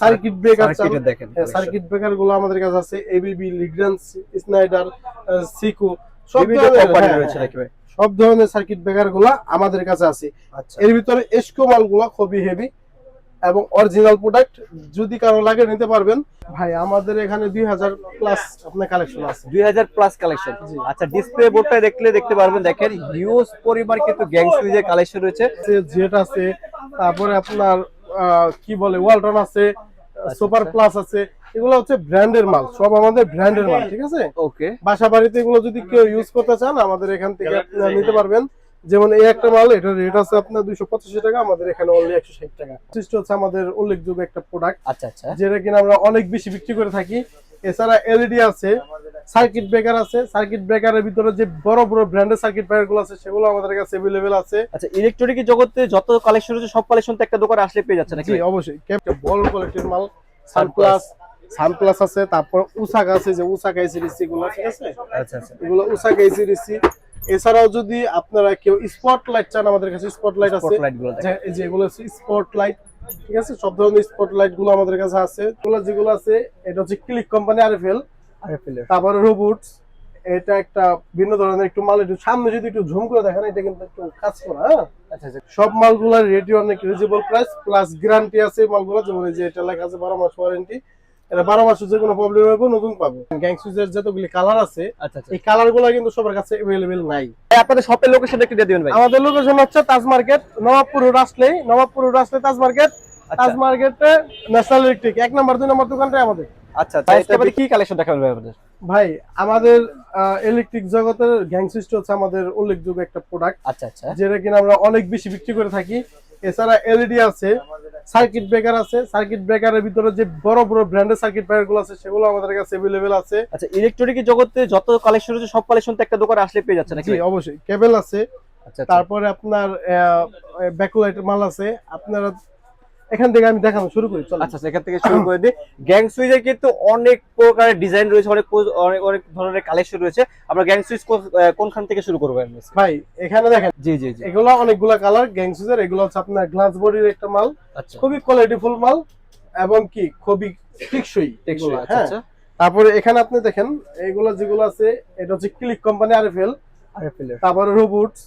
Circuit breaker দেখেন circuit ব্রেকারগুলো আমাদের কাছে আছে এবিবি লিগ্রান্স স্নাইডার সিকো সব কোম্পানি হ্যাঁ, রয়েছে হ্যাঁ, নাকি ভাই? সব ধরনের সার্কিট ব্রেকারগুলো আমাদের কাছে আছে। আচ্ছা। এর ভিতরে এসকো মালগুলো খুবই হেভি এবং অরিজিনাল প্রোডাক্ট যদি কারও লাগে নিতে পারবেন। ভাই আমাদের এখানে দুই হাজার প্লাস আপনার কালেকশন আছে। দুই হাজার প্লাস কালেকশন আচ্ছা ডিসপ্লে বোর্ডটা দেখলে দেখতে পারবেন। দেখেন হিউজ পরিমাণ কিন্তু গ্যাং সুইজের কালেকশন রয়েছে। আছে জেট আছে তারপরে আপনার কি বলে ওয়ালটন আছে সুপার আচ্ছা। প্লাস আছে এগুলো হচ্ছে ব্র্যান্ডের মাল সব আমাদের ব্র্যান্ডের মাল ঠিক আছে? ওকে বাসা বাড়িতে এগুলো যদি কেউ ইউজ করতে চান আমাদের এখান থেকে আপনারা নিতে পারবেন। যেমন এই একটা মাল এটার রেট আছে আপনার দুইশো পঁচাশি টাকা আমাদের এখানে অনলি একশো ষাট টাকা। সৃষ্টি হচ্ছে আমাদের উল্লেখযোগ্য একটা প্রোডাক্ট আচ্ছা আচ্ছা। যেটা কিনা আমরা অনেক বেশি বিক্রি করে থাকি। এছাড়া এলইডি আছে সার্কিট ব্রেকার আছে সার্কিট ব্রেকারের ভিতরে যে বড় বড় ব্র্যান্ডের সার্কিট ব্রেকারগুলো আছে সেগুলো আমাদের কাছে অ্যাভেলেবেল আছে। আচ্ছা ইলেকট্রনিক জগতে যত কালেকশন রয়েছে সব কালেকশন তো একটা দোকানে আসলে পেয়ে যাচ্ছে নাকি? জি অবশ্যই। ক্যাপটা বল কোয়ালিটির মাল সানপ্লাস সানপ্লাস আছে তারপর উসাকা আছে যে উসাকা সিরিজ এগুলো ঠিক আছে? আচ্ছা আচ্ছা। এগুলো উসাকা সিরিজ এছাড়াও যদি আপনারা কেউ স্পটলাইট চান আমাদের কাছে স্পটলাইট আছে। গুলো যে এগুলো স্পটলাইট ঠিক আছে সব ধরনের স্পটলাইটগুলো আমাদের কাছে আছে। এগুলো যেগুলো আছে এটা হচ্ছে ক্লিক কোম্পানি আরএফএল আরএফএল তারপরে রোবটস এটা একটা ভিন্ন ধরনের একটু মাল একটু সামনে যদি একটু ঝুম করে দেখেন এটা কিন্তু একটু কাজ করা হ্যাঁ? আচ্ছা আচ্ছা। সব মালগুলোর রেডি অনেক রিজনেবল প্রাইস প্লাস গ্যারান্টি আছে মালগুলো যেমন এই যে এটা লেখা আছে বারো মাস ওয়ারেন্টি এটা বারো মাসে যে কোনো প্রবলেম হবে নতুন পাবো। গ্যাং সুইচের যতগুলি কালার আছে আচ্ছা আচ্ছা। এই কালারগুলো কিন্তু সবার কাছে অ্যাভেলেবেল নাই। আপনাদের শপের লোকেশন একটু দিয়ে দিবেন ভাই। আমাদের লোকেশন হচ্ছে তাজ মার্কেট নবাবপুর রোড আসলেই নবাবপুর রোড আসলে তাজ মার্কেট। তাজ আচ্ছা মার্কেটে ন্যাশনাল ইলেকট্রিক এক নম্বর দুই নম্বর দোকানটাই আমাদের। আচ্ছা আচ্ছা কি কালেকশন দেখাবেন ভাই আপনাদের? ভাই আমাদের ইলেকট্রিক জগতের গ্যাং সুইচ হচ্ছে আমাদের উল্লেখযোগ্য একটা প্রোডাক্ট আচ্ছা আচ্ছা। যেটা কিনা আমরা অনেক বেশি বিক্রি করে থাকি। এছাড়া এলইডি আছে সার্কিট ব্রেকার আছে সার্কিট ব্রেকারের ভিতরে যে বড় বড় ব্র্যান্ডের সার্কিট ব্রেকারগুলো আছে সেগুলো আমাদের কাছে अवेलेबल আছে। আচ্ছা ইলেকট্রনিক জগতে যত কালেকশন আছে সব কালেকশন তো একটা দোকানে আসলে পেয়ে যাচ্ছে নাকি জি অবশ্যই। কেবল আছে আচ্ছা আচ্ছা। তারপরে আপনার ব্যাকলাইটের মাল আছে। আপনারা এখান থেকে আমি দেখানো শুরু করি চলো আচ্ছা আচ্ছা, এখান থেকে শুরু করে দিই। গ্যাং সুইচের কিন্তু অনেক প্রকারের ডিজাইন রয়েছে অনেক অনেক অনেক ধরনের কালেকশন রয়েছে। আমরা গ্যাং সুইচ কোনখান থেকে শুরু করব? ভাই এখানে দেখেন জি জি জি। এগুলো অনেকগুলা কালার গ্যাং গ্যাংসুজের এগুলো হচ্ছে আপনার গ্লাস বডির একটা মাল। আচ্ছা। খুবই কোয়ালিটিফুল মাল এবং কি খুবই টিকসই টেকসই এগুলো, আচ্ছা হ্যাঁ। আচ্ছা। তারপরে এখানে আপনি দেখেন এগুলো যেগুলো আছে এটা হচ্ছে ক্লিক কোম্পানি আরএফএল আরএফএল তারপরে রোবটস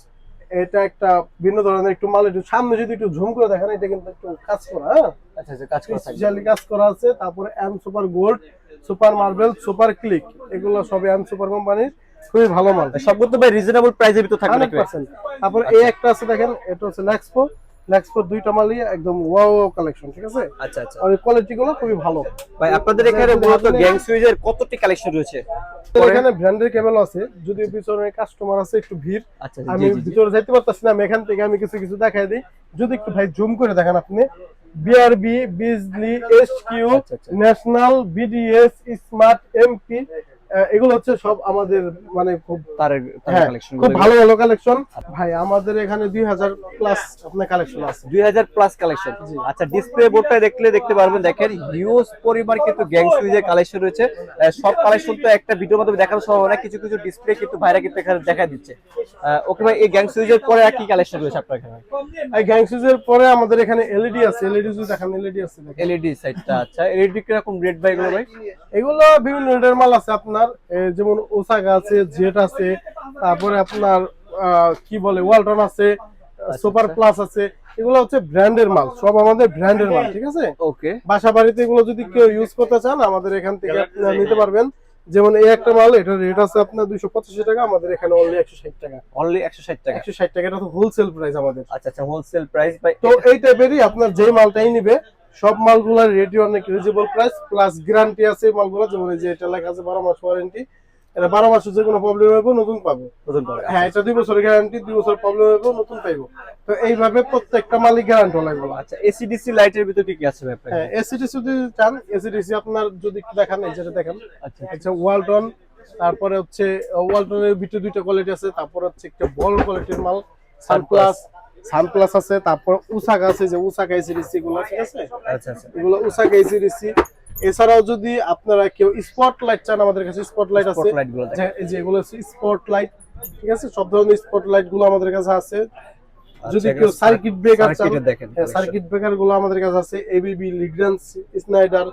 এটা একটা ভিন্ন ধরনের একটু মাল একটু সামনে যদি একটু ঝুম করে দেখেন এটা কিন্তু একটু কাজ করা হ্যাঁ? আচ্ছা আচ্ছা কাজ করা স্পেশালি কাজ করা আছে তারপরে M Super Gold Super Marble Super Click এগুলো সবই এম সুপার কোম্পানির খুবই ভালো মাল। সবগুলো ভাই রিজনেবল প্রাইসের ভিতর থাকবে 100% তারপর এই একটা আছে দেখেন এটা হচ্ছে লেক্সপো দুইটা মালই একদম ওয়াও কালেকশন ঠিক আছে? আচ্ছা আচ্ছা। আর কোয়ালিটি গুলো খুবই ভালো। ভাই আপনাদের এখানে মূলত গ্যাং সুইচের কতটি কালেকশন রয়েছে? এখানে ব্র্যান্ডের কেবল আছে যদি পিছনে কাস্টমার আছে একটু ভিড়। আচ্ছা আমি। ভিতরে যাইতে পারতাছি না আমি এখান থেকে আমি কিছু কিছু দেখাই দিই। যদি একটু ভাই জুম করে দেখেন আপনি বিআরবি বিজলি এস কিউ আচ্ছা। ন্যাশনাল বিডিএস স্মার্ট এমপি এগুলো হচ্ছে সব আমাদের মানে খুব তারের হ্যাঁ, কালেকশন খুব ভালো ভালো কালেকশন ভাই আমাদের এখানে দুই হাজার প্লাস আপনার কালেকশন আছে। দুই হাজার প্লাস কালেকশন আচ্ছা ডিসপ্লে বোর্ডটা দেখলে দেখতে পারবেন। দেখেন হিউজ পরিমাণ কিন্তু গ্যাং সুইজের কালেকশন রয়েছে। সব কালেকশন তো একটা ভিডিওর মাধ্যমে দেখানো সম্ভব না কিছু কিছু ডিসপ্লে কিন্তু ভাইরা কিন্তু এখানে দেখা দিচ্ছে। ওকে ভাই এই গ্যাং সুইজের পরে আর কি কালেকশন রয়েছে আপনার এখানে? এই গ্যাংসিজের পরে আমাদের এখানে এলইডি আছে। এলইডি যদি দেখেন এলইডি আছে। এলইডি সাইডটা আচ্ছা। এলইডি কীরকম রেট ভাই এগুলো ভাই? এগুলো বিভিন্ন রেটের মাল আছে। আপনার এ, যেমন ওসাকা আছে জেট আছে তারপরে আপনার কি বলে ওয়ালটন আছে সুপার প্লাস আছে এগুলো হচ্ছে ব্র্যান্ডের মাল সব আমাদের ব্র্যান্ডের মাল ঠিক আছে? ওকে। বাসা বাড়িতে এগুলো যদি কেউ ইউজ করতে চান আমাদের এখান থেকে আপনারা নিতে পারবেন। যেমন এই একটা মাল এটার রেট আছে আপনার দুইশো পঁচাশি টাকা আমাদের এখানে অনলি একশো ষাট টাকা। অনলি একশো ষাট টাকা। একশো ষাট টাকা এটা তো হোলসেল প্রাইস আমাদের। আচ্ছা আচ্ছা হোলসেল প্রাইস তো এই টাইপেরই আপনার যে মালটাই নিবে সব মালগুলোর রেডি অনেক রিজনেবল প্রাইস প্লাস গ্যারান্টি আছে এই মালগুলো যেমন এই যে এটা লেখা আছে বারো মাস ওয়ারেন্টি এটা বারো মাসে যে কোনো প্রবলেম হবে নতুন পাবো। নতুন করে হ্যাঁ এটা দুই বছরের গ্যারান্টি দুই বছর প্রবলেম হবে নতুন পাইবো। তো এইভাবে প্রত্যেকটা মালিক গ্যারান্টি লাগবে আচ্ছা এসিডিসি লাইটের ভিতর কি কি আছে ভাই হ্যাঁ এসিডিসি যদি চান এসিডিসি আপনার যদি দেখান এই যেটা দেখেন। আচ্ছা। আচ্ছা ওয়ালটন তারপরে হচ্ছে ওয়ালটনের ভিতরে দুইটা কোয়ালিটি আছে তারপর হচ্ছে একটা বল কোয়ালিটির মাল সানপ্লাস সানপ্লাস আছে তারপর উসাকা আছে যে উসাকা এসিডিসি গুলো ঠিক আছে? আচ্ছা আচ্ছা। এগুলো উসাকা এসিডিসি এছাড়াও যদি আপনারা কেউ স্পটলাইট চান আমাদের কাছে স্পটলাইট আছে। গুলো। যে- এগুলো স্পটলাইট ঠিক আছে? সব ধরনের স্পটলাইটগুলো আমাদের কাছে আছে। যদি আচ্ছা, কেউ সার্কিট ব্রেকার চান দেখেন সার্কিট ব্রেকারগুলো আমাদের কাছে আছে। এবিবি লিগ্রান্স স্নাইডার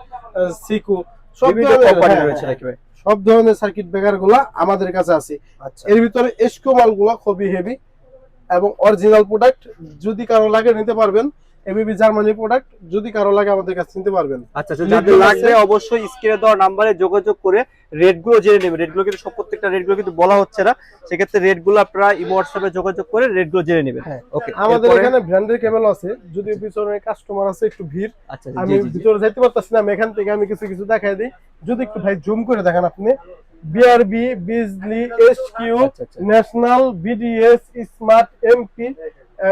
সিকো সব ধরনের কোম্পানি হ্যাঁ, রয়েছে হ্যাঁ, নাকি ভাই? সব ধরনের সার্কিট ব্রেকারগুলা আমাদের কাছে আছে। আচ্ছা। এর ভিতরে এসকো মালগুলো খুবই হেভি এবং অরিজিনাল প্রোডাক্ট যদি কারও লাগে নিতে পারবেন এবিবি জার্মানি প্রোডাক্ট যদি কারও লাগে আমাদের কাছে নিতে পারবেন। আচ্ছা যাদের লাগবে অবশ্যই স্ক্রিনে দেওয়া নাম্বারে যোগাযোগ করে রেটগুলো জেনে নেবেন। রেটগুলো কিন্তু সব প্রত্যেকটা রেটগুলো কিন্তু বলা হচ্ছে না। সেক্ষেত্রে রেটগুলো আপনারা ইমো হোয়াটসঅ্যাপে যোগাযোগ করে রেটগুলো জেনে নেবেন। হ্যাঁ। ওকে আমাদের এখানে ব্র্যান্ডের কেবল আছে। যদি পিছনে কাস্টমার আছে একটু ভিড়। আচ্ছা আমি। ভিতরে যাইতে পারতাছি না আমি এখান থেকে আমি কিছু কিছু দেখাই দিই। যদি একটু ভাই জুম করে দেখেন আপনি। BRB Bijli S Q. National BDS Smart MP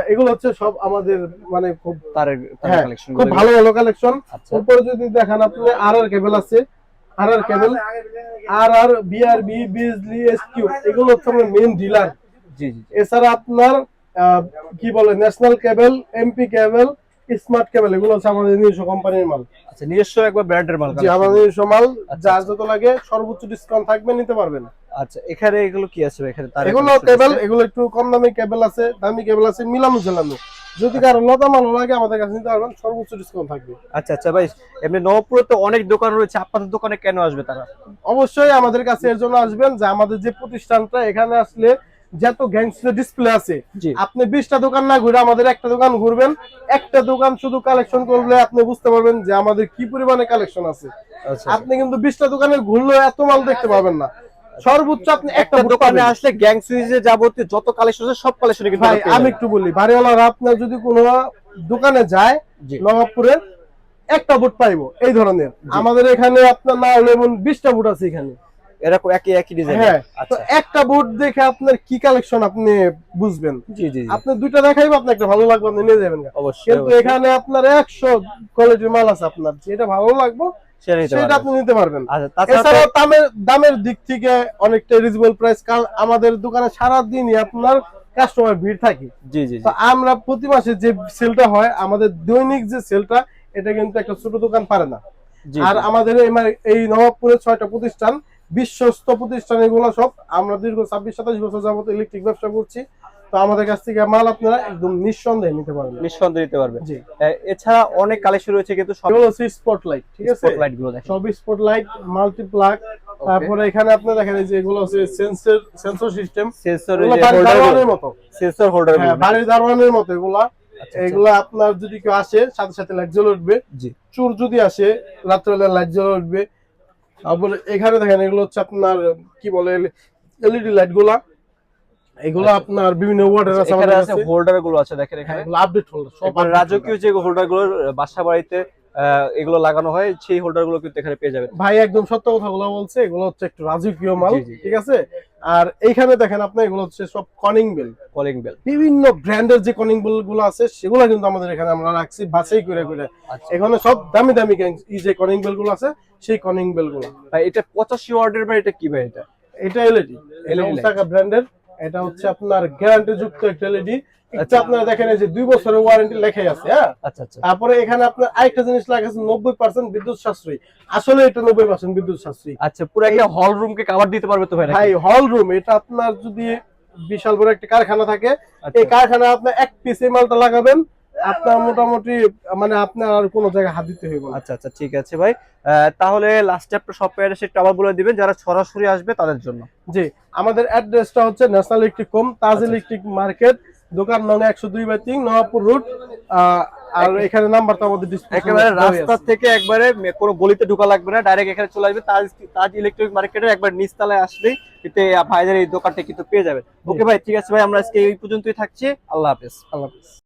এগুলো হচ্ছে সব আমাদের মানে খুব তারের হ্যাঁ, কালেকশন খুব ভালো ভালো কালেকশন আচ্ছা উপরে যদি দেখেন আপনি আর আর কেবল আছে আর আর কেবল আর আর বিআরবি বিজলি এস কিউ এগুলো হচ্ছে আমাদের মেইন ডিলার জি জি। এছাড়া আপনার কি বলে National cable MP cable Smart cable এগুলো হচ্ছে আমাদের নিজস্ব কোম্পানির মাল। আচ্ছা নিজস্ব একবার ব্র্যান্ডের মাল জি আমাদের নিজস্ব মাল আচ্ছা, যার আচ্ছা। যত লাগে সর্বোচ্চ ডিসকাউন্ট থাকবে নিতে পারবেন। আচ্ছা এখানে এগুলো কি আছে এখানে তারের এগুলো কেবল এগুলো একটু কম দামি কেবল আছে দামি কেবল আছে মিলানো ঝেলানো। যদি কারও লতা মাল লাগে আমাদের কাছে নিতে পারবেন সর্বোচ্চ ডিসকাউন্ট থাকবে। আচ্ছা আচ্ছা ভাই এমনি নবপুরে তো অনেক দোকান রয়েছে আপনাদের দোকানে কেন আসবে তারা? অবশ্যই আমাদের কাছে এর জন্য আসবেন যে আমাদের যে প্রতিষ্ঠানটা এখানে আসলে যত গ্যাংস্টার ডিসপ্লে আছে আপনি বিশটা দোকান না ঘুরে আমাদের একটা দোকান ঘুরবেন একটা দোকান শুধু কালেকশন করলে আপনি বুঝতে পারবেন যে আমাদের কি পরিমাণে কালেকশন আছে। আচ্ছা। আপনি কিন্তু বিশটা দোকানে ঘুরলে এত মাল দেখতে পাবেন না। সর্বোচ্চ আপনি একটা দোকানে আসলে গ্যাং সুইজে যাবতীয় যত কালেকশন আছে সব কালেকশন কিন্তু ভাই আমি একটু বলি বাড়িওয়ালারা আপনার যদি কোনো দোকানে যায় জি। নবাবপুরে একটা বুট পাইবো এই ধরনের। আমাদের এখানে আপনার না হলে এমন বিশটা বুট আছে এখানে। এরকম একই একই ডিজাইন হ্যাঁ তো আচ্ছা। একটা বুট দেখে আপনার কি কালেকশন আপনি বুঝবেন? জি জি আপনি দুইটা দেখাইবো আপনার একটা ভালো লাগবে আপনি নিয়ে যাবেন অবশ্যই কিন্তু এখানে আপনার একশো কোয়ালিটির মাল আছে আপনার যেটা ভালো লাগবে সেটা। আপনি নিতে পারবেন। আচ্ছা এছাড়াও দামের দামের দিক থেকে অনেকটা রিজনেবল প্রাইস কারণ আমাদের দোকানে সারা দিনই আপনার কাস্টমার ভিড় থাকে। জি জি তো আমরা প্রতি মাসে যে সেলটা হয় আমাদের দৈনিক যে সেলটা এটা কিন্তু একটা ছোট দোকান পারে না। আর আমাদের এই মানে- এই নবাবপুরে ছয়টা প্রতিষ্ঠান বিশ্বস্ত প্রতিষ্ঠান এগুলো সব। আমরা দীর্ঘ ছাব্বিশ সাতাশ বছর যাবত ইলেকট্রিক ব্যবসা করছি। তো আমাদের কাছ থেকে মাল আপনারা একদম নিঃসন্দেহে নিতে পারবেন। নিঃসন্দেহে দিতে পারবেন। জি। এছাড়া অনেক কালেকশন রয়েছে কিন্তু সব স্পটলাইট ঠিক আছে? স্পটলাইটগুলো দেখেন। সব স্পটলাইট মাল্টিপ্লাগ তারপরে এখানে আপনি দেখেন যে এগুলো হচ্ছে সেন্সর সেন্সর সিস্টেম সেন্সর মতো। সেন্সর হোল্ডার হ্যাঁ বাড়ির দারোয়ানের মতো এগুলা। আচ্ছা, এগুলা আপনার যদি কেউ আসে সাথে সাথে লাইট জ্বলে উঠবে। জি। চোর যদি আসে রাত্রে লাইট জ্বলে উঠবে। তারপরে এখানে দেখেন এগুলো হচ্ছে আপনার কি বলে এলইডি লাইটগুলা। এগুলো আপনার বিভিন্ন ওয়ার্ডের আছে আমাদের আছে হোল্ডারগুলো আছে দেখেন হ্যাঁ, এখানে। আপডেট হোল্ডার সব রাজকীয় যে হোল্ডারগুলো বাসা বাড়িতে এগুলো লাগানো হয় সেই হোল্ডারগুলো কিন্তু এখানে পেয়ে যাবেন। ভাই একদম সত্য কথাগুলো বলছে এগুলো হচ্ছে একটু রাজকীয় মাল। ঠিক আছে? আর এইখানে দেখেন আপনি এগুলো হচ্ছে সব কনিং বেল কলিং বেল বিভিন্ন ব্র্যান্ডের যে কনিং বেলগুলো আছে সেগুলো কিন্তু আমাদের এখানে আমরা রাখছি বাছাই করে করে। আচ্ছা। এখানে সব দামি দামি এই যে কনিং বেলগুলো আছে সেই কনিং বেলগুলো ভাই এটা পঁচাশি ওয়ার্ডের ভাই এটা কি ভাই এটা? এটা এলইডি ওসাকা ব্র্যান্ডের এটা হচ্ছে আপনার গ্যারান্টি যুক্ত একটা এলইডি আচ্ছা। আপনারা দেখেন এই যে দুই বছরের ওয়ারেন্টি লেখাই আছে হ্যাঁ? আচ্ছা আচ্ছা। তারপরে এখানে আপনার আরেকটা জিনিস নব্বই পার্সেন্ট বিদ্যুৎ সাশ্রয়ী। আসলে এটা নব্বই পার্সেন্ট বিদ্যুৎ সাশ্রয়ী। আচ্ছা পুরো একটা হল রুম কে কভার দিতে পারবে তো ভাই ভাই হল রুম এটা আপনার যদি বিশাল বড় একটা কারখানা থাকে আচ্ছা। এই কারখানা আপনি এক পিস এই মালটা লাগাবেন আপনার মোটামুটি মানে আপনার আর কোনো জায়গায় হাত দিতে হইব না। আচ্ছা আচ্ছা ঠিক আছে ভাই। তাহলে লাস্টে আপনার সব প্যারেন্টস একটু আবার বলে দিবেন যারা সরাসরি আসবে তাদের জন্য। জি আমাদের অ্যাড্রেসটা হচ্ছে ন্যাশনাল ইলেকট্রিক কম তাজ। ইলেকট্রিক মার্কেট দোকান নং একশো দুই বাই তিন নবাবপুর রুট আর এখানে নাম্বারটা আমাদের description-এ একেবারে রাস্তা থেকে একবারে কোনো গলিতে ঢোকা লাগবে না ডাইরেক্ট এখানে চলে আসবে। তাজ তাজ ইলেকট্রিক মার্কেটের একবার নিচতলায় আসলেই এতে ভাইদের এই দোকানটা কিন্তু পেয়ে যাবেন। ওকে ভাই ঠিক আছে ভাই আমরা আজকে এই পর্যন্তই থাকছি। আল্লাহ হাফেজ। আল্লাহ হাফেজ।